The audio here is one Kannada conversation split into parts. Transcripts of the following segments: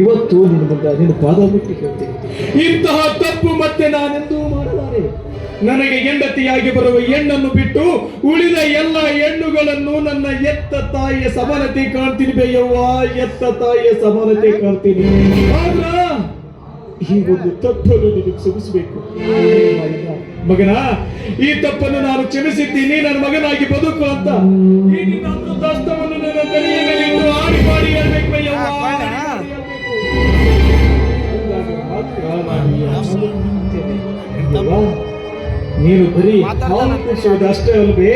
ಇವತ್ತು ನಿನ್ನ ಮುಂದೆ ನಿನ್ನ ಪಾದ ಮುಟ್ಟಿ ಹೇಳ್ತೇನೆ ಇಂತಹ ತಪ್ಪು ಮತ್ತೆ ನಾನೆಂದೂ ಮಾಡಲಾರೆ. ನನಗೆ ಹೆಂಡತಿಯಾಗಿ ಬರುವ ಹೆಣ್ಣನ್ನು ಬಿಟ್ಟು ಉಳಿದ ಎಲ್ಲ ಹೆಣ್ಣುಗಳನ್ನು ನನ್ನ ಎತ್ತ ತಾಯಿಯ ಸಮಾನತೆ ಕಾಣ್ತೀನಿ ಬೇಯವ್ವ ಎತ್ತ ತಾಯಿಯ ಸಮಾನತೆ ಕಾಣ್ತೀನಿ. ಈ ಒಂದು ತಪ್ಪನ್ನು ನಿನಗೆ ಕ್ಷಮಿಸಬೇಕು. ಮಗನ ಈ ತಪ್ಪನ್ನು ನಾನು ಕ್ಷಮಿಸಿದ್ದೀನಿ ನನ್ನ ಮಗನಾಗಿ ಬದುಕು ಅಂತ. ಈ ನಿನ್ನ ಅಮೃತಾಸ್ತವನ್ನು ನನ್ನ ತಲೆಯ ಆಡಿ ಮಾಡಿ ಹೇಳ್ಬೇಕು ನಾನು ಬರೀ ಕುಡಿಸೋದು ಅಷ್ಟೇ ಅಲ್ವೇ?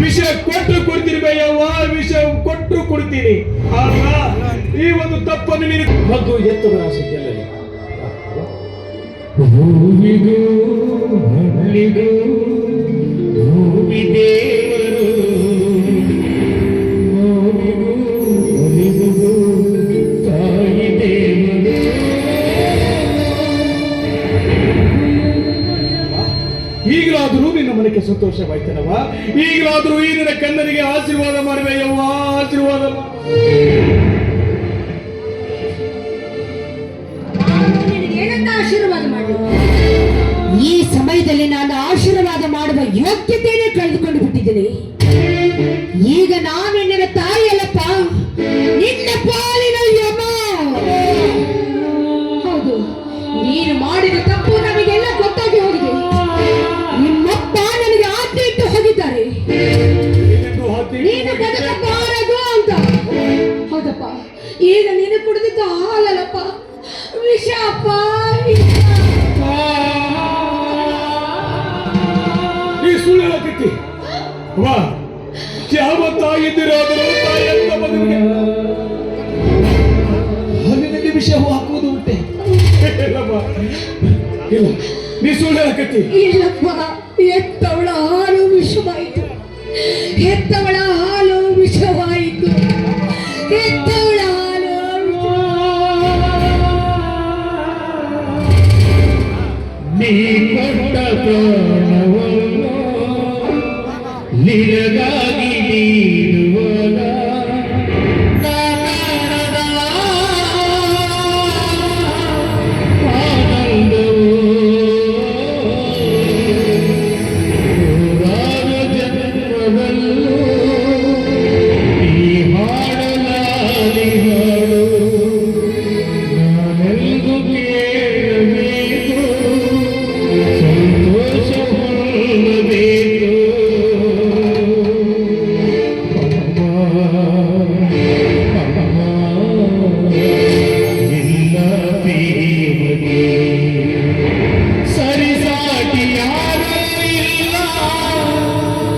ವಿಷ ಕೊಟ್ಟು ಕೊಡ್ತೀನಿ ಬಯ್ಯವ್ವ ವಿಷ ಕೊಟ್ಟು ಕೊಡ್ತೀನಿ. ಆಗ ಈ ಒಂದು ತಪ್ಪನ್ನು ನೀನು ಮಗು ಎತ್ತು ಆಸಕ್ತಿಯಲ್ಲ ಹೂವಿಗೂ ಮಲ್ಲಿಗೂ ಸಂತೋಷವಾಯ್ತನವ? ಈಗಲಾದರೂ ಈ ನಿನ್ನ ಕನ್ನರಿಗೆ ಆಶೀರ್ವಾದ ಮಾಡುವೆ ಯವ್ವ ಆಶೀರ್ವಾದ. ಆಶೀರ್ವಾದ ಮಾಡು? ಈ ಸಮಯದಲ್ಲಿ ನಾನು ಆಶೀರ್ವಾದ ಮಾಡುವ ಯೋಗ್ಯತೆಯನ್ನು ಕಳೆದುಕೊಂಡು ಬಿಟ್ಟಿದ್ದೀನಿ. ಈಗ ನಾನು ನಿನ್ನ ತಾಯಿಯಲ್ಲಪ್ಪ ಈಗ ನೀನು ಕುಡಿದಿದ್ದು ಹಾಲಲ್ಲಪ್ಪ. ವಿಷ ಅಪ್ಪ. ಈ ಸುಳ್ಳು ಹೇಳಕತ್ತಿ ವಾ. ಯಾವ ತಾಯಿದ್ದಿರಾದರೂ ತಾಯಿಯಂತ ಮಗನಿಗೆ ಹಾಲಿನಲ್ಲಿ ವಿಷ ಹಾಕುವುದು ಉಂಟೆ. ಇಲ್ಲಮ್ಮ ಇಲ್ಲ. ನೀ ಸುಳ್ಳು ಹೇಳಕತ್ತಿ ಇಲ್ಲಪ್ಪ.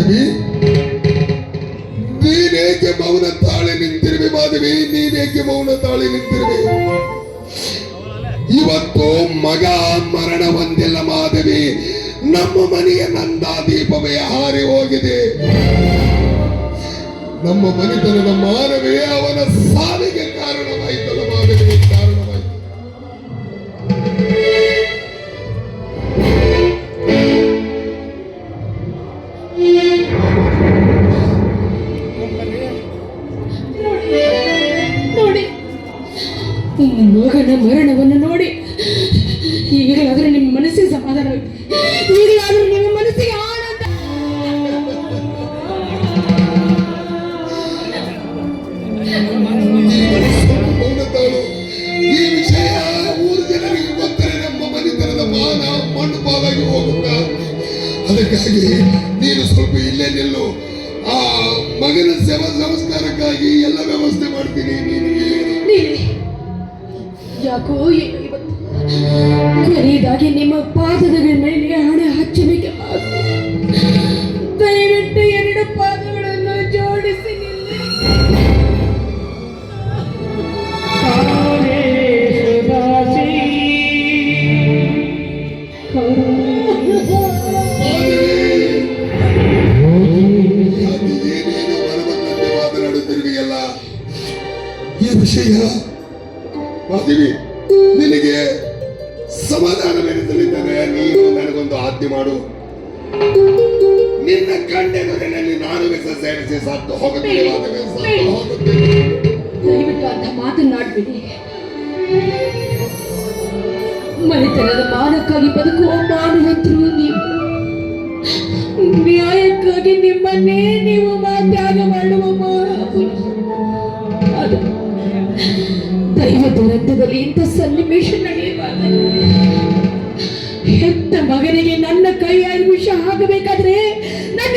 ಮಾಧವಿ. ನೀನೇಕೆ ಮೌನ ತಾಳೆ ನಿಂತಿರುವೆ ಮಾಧವಿ? ನೀನೇಕೆ ಮೌನ ತಾಳೆ ನಿಂತಿರುವೆ? ಇವತ್ತು ಮಗ ಮರಣ ಹೊಂದಿಲ್ಲ ಮಾಧವಿ. ನಮ್ಮ ಮನೆಯ ನಂದಾದೀಪವೇ ಹಾರಿ ಹೋಗಿದೆ. ನಮ್ಮ ಮನೆತನದ ಮಾನವೇ ಅವನ ಸಾವಿಗೆ ಮಗನ ಮರಣವನ್ನು ನೋಡಿ. ಈಗಲಾದರೂ ನಿಮ್ಮ ಮನಸ್ಸಿಗೆ ಸಮಾಧಾನ ಈಗಲಾದರೂ ನಿಮ್ಮ ಮನಸ್ಸಿಗೆ ಆನಂದ. ಈ ವಿಷಯ ಊರು ಜನರಿಗೆ ಗೊತ್ತರೆ, ನಮ್ಮ ಮನೆತನದ ಮಾನ ಮಣ್ಣು ಪಾಲಾಗಿ ಹೋಗುತ್ತಾ? ಅದಕ್ಕಾಗಿ ನೀನು ಸ್ವಲ್ಪ ಇಲ್ಲೇ ನಿಲ್ಲು. ಆ ಮಗನ ಸೇವಾ ಸಂಸ್ಕಾರಕ್ಕಾಗಿ ಎಲ್ಲ ವ್ಯವಸ್ಥೆ ಮಾಡ್ತೀನಿ. ನೀನೆ ಯಾಕೋ ಇವತ್ತು ಕೊನೆಯದಾಗಿ ನಿಮ್ಮ ಪಾದದ ಮೇಲೆ ಹಣ ಹಚ್ಚಬೇಕೆಂಬ ದಯವಿಟ್ಟು ಎರಡು ಪಾದಗಳನ್ನು ಜೋಡಿಸಿ ಈ ವಿಷಯ ಮಾದೇವಿ ಮಾಡು. ನಿನ್ನ ಕಣ್ಣೆದುರಿನಲ್ಲಿ ನಾನು ವಿಷ ಸೇರಿಸಿ ಸತ್ತು ಹೋಗುತ್ತೇನೆ ದಯವಿಟ್ಟು ಅಂತ ಮಾತನಾಡ್ಬೇಡಿ ಮನೆತನದ ಮಾನಕ್ಕಾಗಿ ಬದುಕುವ ಮಾನವಂತರು ನೀವು. ನ್ಯಾಯಕ್ಕಾಗಿ ನಿಮ್ಮನ್ನೇ ನೀವು ತ್ಯಾಗ ಮಾಡುವ ದೈವದ ಅದು ದುರಂತದಲ್ಲಿ ಇಂಥ ಸನ್ನಿವೇಶ ನಡೆಯುವಾಗ ಮಗನಿಗೆ ನನ್ನ ಕೈಯಾಗಿ ವಿಷ ಆಗಬೇಕಾದ್ರೆ ನನ್ನ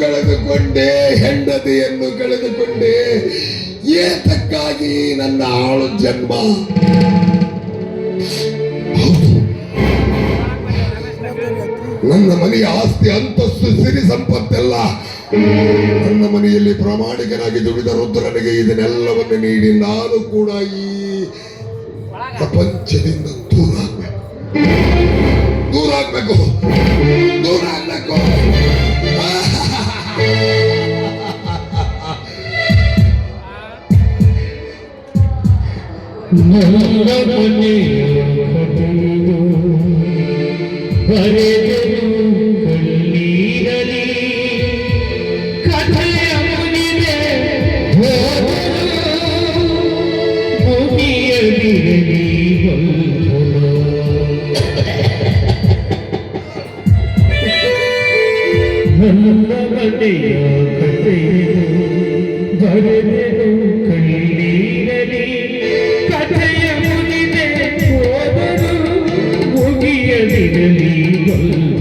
ಕಳೆದುಕೊಂಡೆ, ಹೆಂಡತಿಯನ್ನು ಕಳೆದುಕೊಂಡೆ, ಏತಕ್ಕಾಗಿ ನನ್ನ ಆಳು ಜನ್ಮ? ನನ್ನ ಮನೆಯ ಆಸ್ತಿ ಅಂತಸ್ತು ಸಿರಿ ಸಂಪತ್ತೆಲ್ಲ. ನನ್ನ ಮನೆಯಲ್ಲಿ ಪ್ರಾಮಾಣಿಕನಾಗಿ ದುಡಿದ ರುದ್ರನಿಗೆ ಇದನ್ನೆಲ್ಲವನ್ನು ನೀಡಿ ನಾನು ಕೂಡ ಈ ಪ್ರಪಂಚದಿಂದ ದೂರ ನನ್ನ ಮನೆಯ ಕಥೆಯು ಬರೆದೆನು நீ